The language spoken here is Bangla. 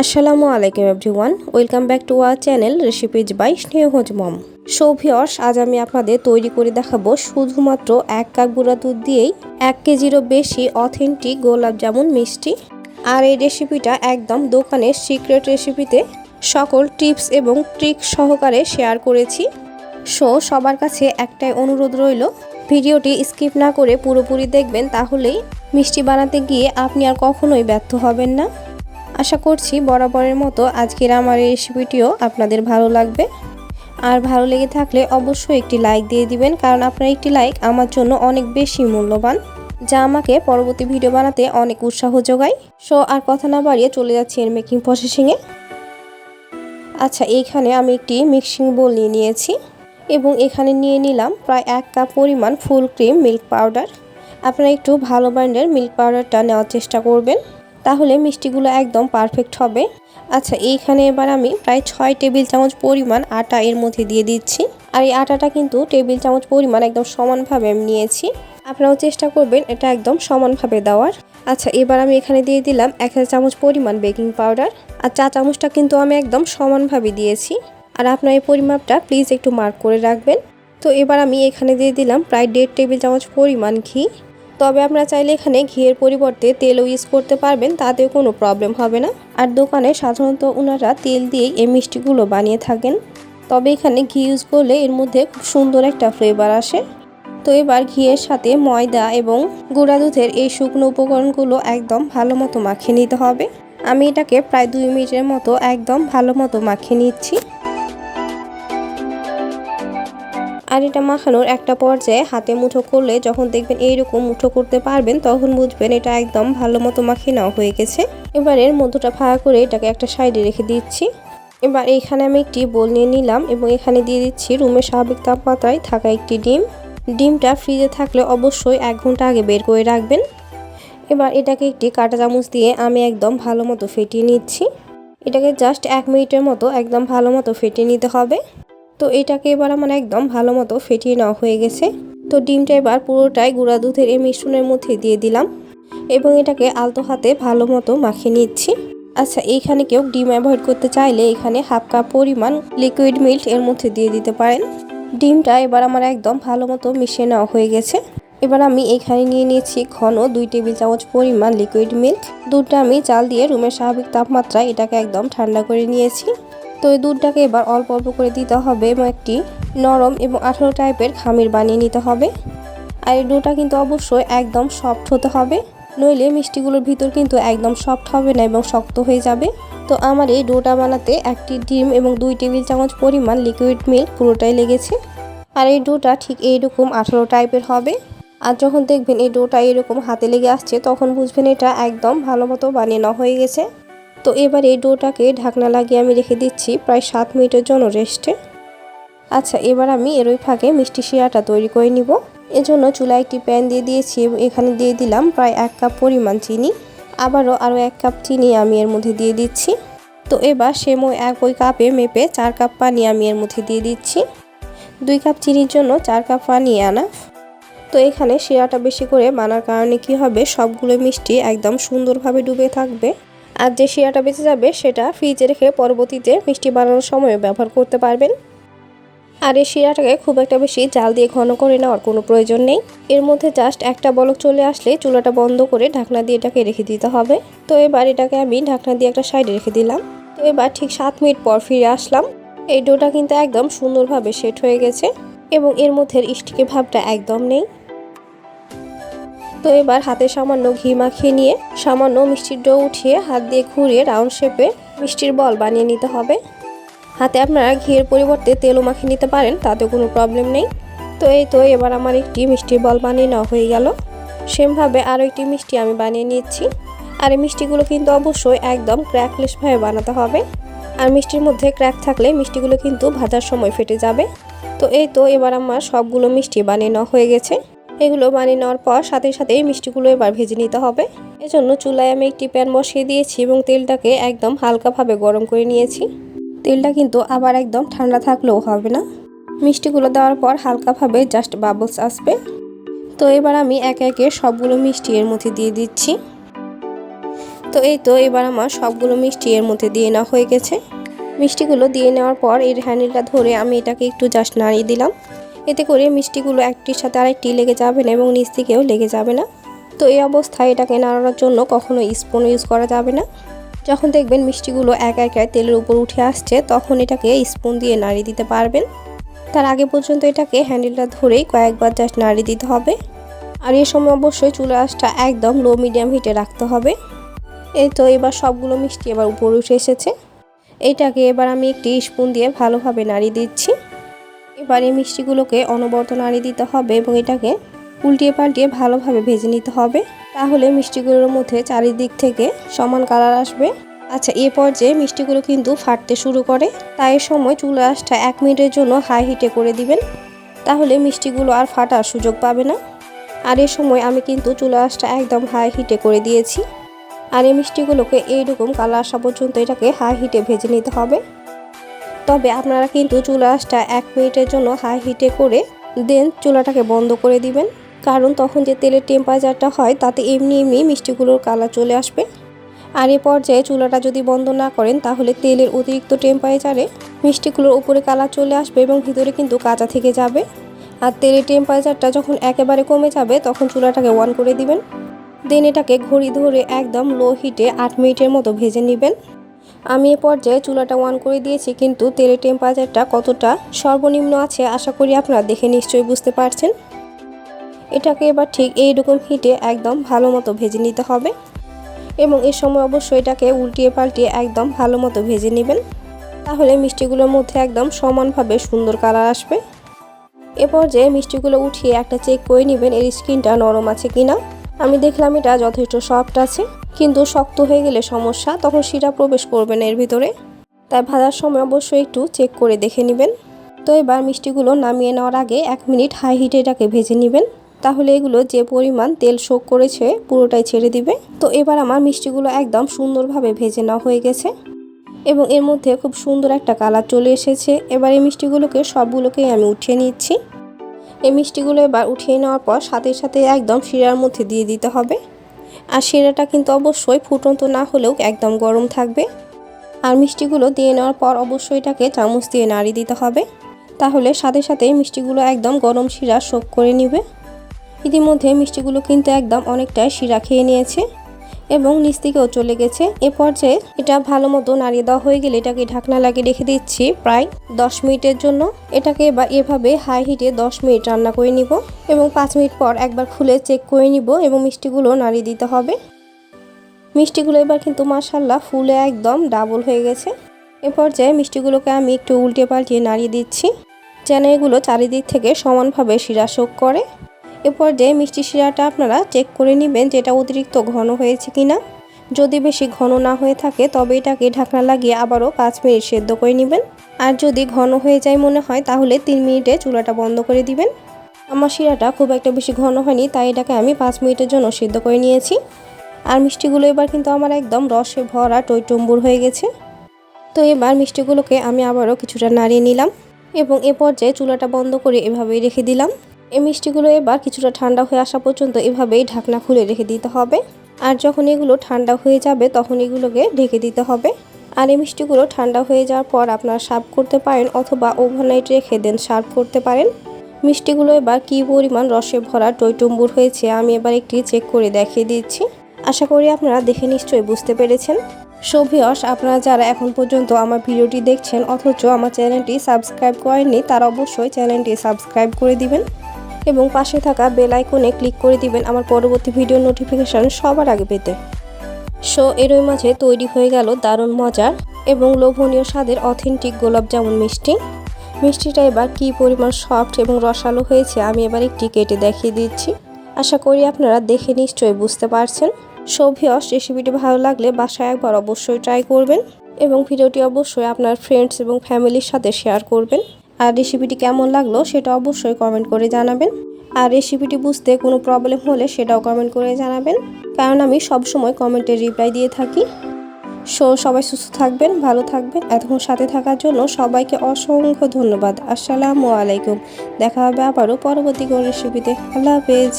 আসসালামু আলাইকুম everyone welcome back to our channel recipes by Snehaj mom সৌভিয়স আজ আমি আপনাদের তৈরি করে দেখাবো শুধুমাত্র এক কাপ গুঁড়া দুধ দিয়েই এক কেজিরও বেশি অথেন্টিক গোলাপ জামুন মিষ্টি। আর এই রেসিপিটা একদম দোকানের সিক্রেট রেসিপিতে সকল টিপস এবং ট্রিক সহকারে শেয়ার করেছি। সো সবার কাছে একটাই অনুরোধ রইল, ভিডিওটি স্কিপ না করে পুরোপুরি দেখবেন, তাহলেই মিষ্টি বানাতে গিয়ে আপনি আর কখনোই ব্যর্থ হবেন না। আশা করছি বরাবরের মতো আজকের আমার এই রেসিপিটিও আপনাদের ভালো লাগবে। আর ভালো লেগে থাকলে অবশ্যই একটি লাইক দিয়ে দিবেন, কারণ আপনার একটি লাইক আমার জন্য অনেক বেশি মূল্যবান, যা আমাকে পরবর্তী ভিডিও বানাতে অনেক উৎসাহ যোগায়। সো আর কথা না বাড়িয়ে চলে যাচ্ছি এর মেকিং প্রসেসিংয়ে আচ্ছা এইখানে আমি একটি মিক্সিং বোল নিয়ে নিয়েছি, এবং এখানে নিয়ে নিলাম প্রায় এক কাপ পরিমাণ ফুল ক্রিম মিল্ক পাউডার আপনারা একটু ভালো ব্র্যান্ডের মিল্ক পাউডারটা নেওয়ার চেষ্টা করবেন। তাহলে মিষ্টিগুলো একদম পারফেক্ট হবে। আচ্ছা এইখানে এবার আমি প্রায় ছয় টেবিল চামচ পরিমাণ আটা এর মধ্যে দিয়ে দিচ্ছি। আর এই আটাটা কিন্তু টেবিল চামচ পরিমাণ একদম সমানভাবে আমি নিয়েছি। আপনারাও চেষ্টা করবেন এটা একদম সমানভাবে দেওয়ার। আচ্ছা এবার আমি এখানে দিয়ে দিলাম এক চামচ পরিমাণ বেকিং পাউডার আর চা চামচটা কিন্তু আমি একদম সমানভাবে দিয়েছি। আর আপনার এই পরিমাপটা প্লিজ একটু মার্ক করে রাখবেন। তো এবার আমি এখানে দিয়ে দিলাম প্রায় দেড় টেবিল চামচ পরিমাণ ঘি। তবে আপনারা চাইলে এখানে ঘিয়ের পরিবর্তে তেলও ইউজ করতে পারবেন, তাতেও কোনো প্রবলেম হবে না। আর দোকানে সাধারণত ওনারা তেল দিয়েই এই মিষ্টিগুলো বানিয়ে থাকেন। তবে এখানে ঘি ইউজ করলে এর মধ্যে খুব সুন্দর একটা ফ্লেভার আসে। তো এবার ঘিয়ের সাথে ময়দা এবং গুঁড়া দুধের এই শুকনো উপকরণগুলো একদম ভালো মতো মাখিয়ে নিতে হবে। আমি এটাকে প্রায় দুই মিনিটের মতো একদম ভালো মতো মাখিয়ে নিচ্ছি। আর এটা মাখানোর একটা পর্যায়ে হাতে মুঠো করলে যখন দেখবেন এইরকম মুঠো করতে পারবেন, তখন বুঝবেন এটা একদম ভালো মতো মাখিয়ে নেওয়া হয়ে গেছে। এবার এর মধ্যটা ফাঁকা করে এটাকে একটা সাইডে রেখে দিচ্ছি। এবার এইখানে আমি একটি বোল নিয়ে নিলাম এবং এখানে দিয়ে দিচ্ছি রুমের স্বাভাবিক তাপমাত্রায় থাকা একটি ডিম। ডিমটা ফ্রিজে থাকলে অবশ্যই এক ঘণ্টা আগে বের করে রাখবেন। এবার এটাকে একটি কাঁটা চামচ দিয়ে আমি একদম ভালো মতো ফেটিয়ে নিচ্ছি। এটাকে জাস্ট এক মিনিটের মতো একদম ভালো মতো ফেটিয়ে নিতে হবে। তো এটাকে এবার আমার একদম ভালো মতো ফেটিয়ে নেওয়া হয়ে গেছে। তো ডিমটা এবার পুরোটাই গুঁড়া দুধের এই মিশ্রণের মধ্যে দিয়ে দিলাম এবং এটাকে আলতো হাতে ভালো মতো মাখিয়ে নিচ্ছি। আচ্ছা এইখানে কেউ ডিম অ্যাভয়েড করতে চাইলে এখানে হাফ কাপ পরিমাণ লিকুইড মিল্ক এর মধ্যে দিয়ে দিতে পারেন। ডিমটা এবার আমার একদম ভালো মতো মিশিয়ে নেওয়া হয়ে গেছে। এবার আমি এখানে নিয়ে নিয়েছি ঘন দুই টেবিল চামচ পরিমাণ লিকুইড মিল্ক। দুধটা আমি চাল দিয়ে রুমের স্বাভাবিক তাপমাত্রায় এটাকে একদম ঠান্ডা করে নিয়েছি। তো এই দুধটাকে এবার অল্প অল্প করে দিতে হবে এবং একটি নরম এবং আঠালো টাইপের খামির বানিয়ে নিতে হবে। আর এই ডোটা কিন্তু অবশ্যই একদম সফট হতে হবে। নইলে মিষ্টিগুলোর ভিতর কিন্তু একদম সফট হবে না এবং শক্ত হয়ে যাবে। তো আমার এই ডোটা বানাতে একটি ডিম এবং দুই টেবিল চামচ পরিমাণ লিকুইড মিল্ক পুরোটাই লেগেছে। আর এই ডোটা ঠিক এইরকম আঠালো টাইপের হবে। আর যখন দেখবেন এই ডোটা এরকম হাতে লেগে আসছে, তখন বুঝবেন এটা একদম ভালো মতো বানিয়ে নেওয়া হয়ে গেছে। তো এবার এই ডোটাকে ঢাকনা লাগিয়ে আমি রেখে দিচ্ছি প্রায় সাত মিনিটের জন্য রেস্টে। আচ্ছা এবার আমি এর ওই ফাঁকে মিষ্টি শিরাটা তৈরি করে নিব। এজন্য চুলায় একটি প্যান দিয়ে দিয়েছি এখানে দিয়ে দিলাম প্রায় এক কাপ পরিমাণ চিনি। আবারও আরও এক কাপ চিনি আমি এর মধ্যে দিয়ে দিচ্ছি। তো এবার সেমই এক ওই কাপে মেপে চার কাপ পানি আমি এর মধ্যে দিয়ে দিচ্ছি। দুই কাপ চিনির জন্য চার কাপ পানি আনা তো এখানে শিরাটা বেশি করে বানার কারণে কি হবে? সবগুলো মিষ্টি একদম সুন্দরভাবে ডুবে থাকবে। আর যে শিরাটা বেঁচে যাবে, সেটা ফ্রিজে রেখে পরবর্তীতে মিষ্টি বানানোর সময় ব্যবহার করতে পারবেন। আর এই শিরাটাকে খুব একটা বেশি জাল দিয়ে ঘন করে নেওয়ার কোনো প্রয়োজন নেই। এর মধ্যে জাস্ট একটা বলক চলে আসলে চুলাটা বন্ধ করে ঢাকনা দিয়ে এটাকে রেখে দিতে হবে। তো এবার এটাকে আমি ঢাকনা দিয়ে একটা সাইডে রেখে দিলাম। তো এবার ঠিক সাত মিনিট পর ফিরে আসলাম। এই ডোটা কিন্তু একদম সুন্দরভাবে সেট হয়ে গেছে এবং এর মধ্যে স্টিকি ভাবটা একদম নেই। তো এবার হাতে সামান্য ঘি মাখিয়ে নিয়ে, সামান্য মিষ্টির ডো উঠিয়ে হাত দিয়ে ঘুরিয়ে রাউন্ড শেপে মিষ্টির বল বানিয়ে নিতে হবে। হাতে আপনারা ঘিয়ের পরিবর্তে তেলও মাখিয়ে নিতে পারেন তাতে কোনো প্রবলেম নেই। তো এই তো এবার আমার একটি মিষ্টির বল বানিয়ে নেওয়া হয়ে গেল। সেমভাবে আরও একটি মিষ্টি আমি বানিয়ে নিচ্ছি। আর এই মিষ্টিগুলো কিন্তু অবশ্যই একদম ক্র্যাকলেসভাবে বানাতে হবে। আর মিষ্টির মধ্যে ক্র্যাক থাকলে মিষ্টিগুলো কিন্তু ভাজার সময় ফেটে যাবে। তো এই তো এবার আমার সবগুলো মিষ্টি বানিয়ে নেওয়া হয়ে গেছে। এগুলো বানিয়ে নেওয়ার পর সাথে সাথে মিষ্টিগুলো এবার ভেজে নিতে হবে। এজন্য চুলায় আমি একটি প্যান বসিয়ে দিয়েছি এবং তেলটাকে একদম হালকাভাবে গরম করে নিয়েছি। তেলটা কিন্তু আবার একদম ঠান্ডা থাকলেও হবে না। মিষ্টিগুলো দেওয়ার পর হালকাভাবে জাস্ট বাবলস আসবে। তো এবার আমি একে একে সবগুলো মিষ্টি এর মধ্যে দিয়ে দিচ্ছি। তো এই তো এবার আমার সবগুলো মিষ্টি এর মধ্যে দিয়ে নেওয়া হয়ে গেছে। মিষ্টিগুলো দিয়ে নেওয়ার পর এর হ্যান্ডেলটা ধরে আমি এটাকে একটু জাস্ট নাড়িয়ে দিলাম। এতে করে মিষ্টিগুলো একটির সাথে আরেকটি লেগে যাবে না এবং নিচ থেকেও লেগে যাবে না। তো এই অবস্থায় এটাকে নাড়ানোর জন্য কখনো স্পুন ইউজ করা যাবে না। যখন দেখবেন মিষ্টিগুলো এক একায় তেলের উপর উঠে আসছে, তখন এটাকে স্পুন দিয়ে নাড়িয়ে দিতে পারবেন। তার আগে পর্যন্ত এটাকে হ্যান্ডেলটা ধরেই কয়েকবার জাস্ট নাড়িয়ে দিতে হবে। আর এই সময় অবশ্যই চুলা আঁচটা একদম লো মিডিয়াম হিটে রাখতে হবে। এই তো এবার সবগুলো মিষ্টি এবার উপরে উঠে এসেছে। এটাকে এবার আমি একটি স্পুন দিয়ে ভালোভাবে নাড়িয়ে দিচ্ছি। এবার মিষ্টিগুলোকে অনবরত নাড়িয়ে দিতে হবে এবং এটাকে উল্টিয়ে পাল্টিয়ে ভালোভাবে ভেজে নিতে হবে। তাহলে মিষ্টিগুলোর মধ্যে চারিদিক থেকে সমান কালার আসবে। আচ্ছা এ পর্যায়ে মিষ্টিগুলো কিন্তু ফাটতে শুরু করে। তাই সময় চুলা আঁচটা এক মিনিটের জন্য হাই হিটে করে দিবেন। তাহলে মিষ্টিগুলো আর ফাটার সুযোগ পাবে না। আর এ সময় আমি কিন্তু চুলা আঁচটা একদম হাই হিটে করে দিয়েছি। আর এই মিষ্টিগুলোকে এইরকম কালার আসা পর্যন্ত এটাকে হাই হিটে ভেজে নিতে হবে। তবে আপনারা কিন্তু চুলা আঁচটা এক মিনিটের জন্য হাই হিটে করে দেন চুলাটাকে বন্ধ করে দিবেন। কারণ তখন যে তেলের টেম্পারেচারটা হয়, তাতে এমনি এমনি মিষ্টিগুলোর কালার চলে আসবে। আর এ পর্যায়ে চুলাটা যদি বন্ধ না করেন, তাহলে তেলের অতিরিক্ত টেম্পারেচারে মিষ্টিগুলোর উপরে কালার চলে আসবে এবং ভিতরে কিন্তু কাঁচা থেকে যাবে। আর তেলের টেম্পারেচারটা যখন একেবারে কমে যাবে, তখন চুলাটাকে অন করে দিবেন। দেন এটাকে ঘড়ি ধরে একদম লো হিটে আট মিনিটের মতো ভেজে নেবেন। আমি এ পর্যায়ে চুলাটা অন করে দিয়েছি, কিন্তু তেলের টেম্পারেচারটা কতটা সর্বনিম্ন আছে আশা করি আপনারা দেখে নিশ্চয়ই বুঝতে পারছেন। এটাকে এবার ঠিক এইরকম হিটে একদম ভালো মতো ভেজে নিতে হবে এবং এ সময় অবশ্যই এটাকে উল্টিয়ে পাল্টিয়ে একদম ভালো মতো ভেজে নেবেন। তাহলে মিষ্টিগুলোর মধ্যে একদম সমানভাবে সুন্দর কালার আসবে। এ পর্যায়ে মিষ্টিগুলো উঠিয়ে একটা চেক করে নেবেন এর স্কিনটা নরম আছে কিনা। আমি দেখলাম এটা যথেষ্ট সফট আছে, কিন্তু শক্ত হয়ে গেলে সমস্যা, তখন শিরা প্রবেশ করবে না এর ভিতরে। তাই ভাজার সময় অবশ্যই একটু চেক করে দেখে নেবেন। তো এবার মিষ্টিগুলো নামিয়ে নেওয়ার আগে এক মিনিট হাই হিটে এটাকে ভেজে নেবেন। তাহলে এগুলো যে পরিমাণ তেল শোক করেছে, পুরোটাই ছেড়ে দিবে। তো এবার আমার মিষ্টিগুলো একদম সুন্দরভাবে ভেজে নেওয়া হয়ে গেছে। এবং এর মধ্যে খুব সুন্দর একটা কালার চলে এসেছে। এবার এই মিষ্টিগুলোকে সবগুলোকেই আমি উঠিয়ে নিচ্ছি। এই মিষ্টিগুলো এবার উঠিয়ে নেওয়ার পর সাথে সাথে একদম শিরার মধ্যে দিয়ে দিতে হবে। আর শিরাটা কিন্তু অবশ্যই ফুটন্ত না হলেও একদম গরম থাকবে। আর মিষ্টিগুলো দিয়ে নেওয়ার পর অবশ্যই এটাকে চামচ দিয়ে নাড়িয়ে দিতে হবে। তাহলে সাথে সাথে মিষ্টিগুলো একদম গরম শিরা শোক করে নিবে। ইতিমধ্যে মিষ্টিগুলো কিন্তু একদম অনেকটাই শিরা খেয়ে নিয়েছে। এবং নিচ থেকেও চলে গেছে। এ পর্যায়ে এটা ভালো মতো নাড়িয়ে দেওয়া হয়ে গেলে এটাকে ঢাকনা লাগিয়ে রেখে দিচ্ছি প্রায় দশ মিনিটের জন্য। এটাকে এবার এভাবে হাই হিটে দশ মিনিট রান্না করে নিব এবং পাঁচ মিনিট পর একবার খুলে চেক করে নিব এবং মিষ্টিগুলো নাড়িয়ে দিতে হবে। মিষ্টিগুলো এবার কিন্তু মাসাল্লাহ ফুলে একদম ডাবল হয়ে গেছে। এ পর্যায়ে মিষ্টিগুলোকে আমি একটু উল্টে পাল্টিয়ে নাড়িয়ে দিচ্ছি। যেন এগুলো চারিদিক থেকে সমানভাবে শিরা করে। এ পর্যায়ে মিষ্টি শিরাটা আপনারা চেক করে নেবেন যে এটা অতিরিক্ত ঘন হয়েছে কি না যদি বেশি ঘন না হয়ে থাকে, তবে এটাকে ঢাকনা লাগিয়ে আবারও পাঁচ মিনিট সেদ্ধ করে নেবেন। আর যদি ঘন হয়ে যায় মনে হয়, তাহলে তিন মিনিটে চুলাটা বন্ধ করে দিবেন। আমার শিরাটা খুব একটা বেশি ঘন হয়নি, তাই এটাকে আমি পাঁচ মিনিটের জন্য সিদ্ধ করে নিয়েছি। আর মিষ্টিগুলো এবার কিন্তু আমার একদম রসে ভরা টইটম্বুর হয়ে গেছে। তো এবার মিষ্টিগুলোকে আমি আবারও কিছুটা নাড়িয়ে নিলাম এবং এ পর্যায়ে চুলাটা বন্ধ করে এভাবেই রেখে দিলাম। এই মিষ্টিগুলো এবার কিছুটা ঠান্ডা হয়ে আসা পর্যন্ত এভাবেই ঢাকনা খুলে রেখে দিতে হবে। আর যখন এগুলো ঠান্ডা হয়ে যাবে, তখন এগুলোকে ঢেকে দিতে হবে। আর এই মিষ্টিগুলো ঠান্ডা হয়ে যাওয়ার পর আপনারা সার্ভ করতে পারেন অথবা ওভারনাইট রেখে দেন সার্ভ করতে পারেন। মিষ্টিগুলো এবার কী পরিমাণ রসে ভরা টইটম্বুর হয়েছে, আমি এবার একটি চেক করে দেখিয়ে দিচ্ছি। আশা করি আপনারা দেখে নিশ্চয়ই বুঝতে পেরেছেন। সভিয়স আপনারা যারা এখন পর্যন্ত আমার ভিডিওটি দেখছেন, অথচ আমার চ্যানেলটি সাবস্ক্রাইব করেননি, তারা অবশ্যই চ্যানেলটি সাবস্ক্রাইব করে দিবেন। এবং পাশে থাকা বেল আইকনে ক্লিক করে দিবেন আমার পরবর্তী ভিডিও নোটিফিকেশান সবার আগে পেতে। সো এরই মাঝে তৈরি হয়ে গেল দারুণ মজার এবং লোভনীয় স্বাদের অথেন্টিক গোলাপ জামুন মিষ্টি। মিষ্টিটা এবার কী পরিমাণ সফট এবং রসালো হয়েছে আমি এবার একটি কেটে দেখিয়ে দিচ্ছি। আশা করি আপনারা দেখে নিশ্চয়ই বুঝতে পারছেন। সৌভিয়স রেসিপিটি ভালো লাগলে বাসায় একবার অবশ্যই ট্রাই করবেন এবং ভিডিওটি অবশ্যই আপনার ফ্রেন্ডস এবং ফ্যামিলির সাথে শেয়ার করবেন। আর রেসিপিটি কেমন লাগল সেটা অবশ্যই কমেন্ট করে জানাবেন। আর রেসিপিটি বুঝতে কোনো প্রবলেম হলে সেটাও কমেন্ট করে জানাবেন। কারণ আমি সবসময় কমেন্টে রিপ্লাই দিয়ে থাকি। সো, সবাই সুস্থ থাকবেন, ভালো থাকবেন। এতক্ষণ সাথে থাকার জন্য সবাইকে অসংখ্য ধন্যবাদ। আসসালামু আলাইকুম। দেখা হবে আবারও পরবর্তী কোনো রেসিপিতে আল্লাহ হাফেজ।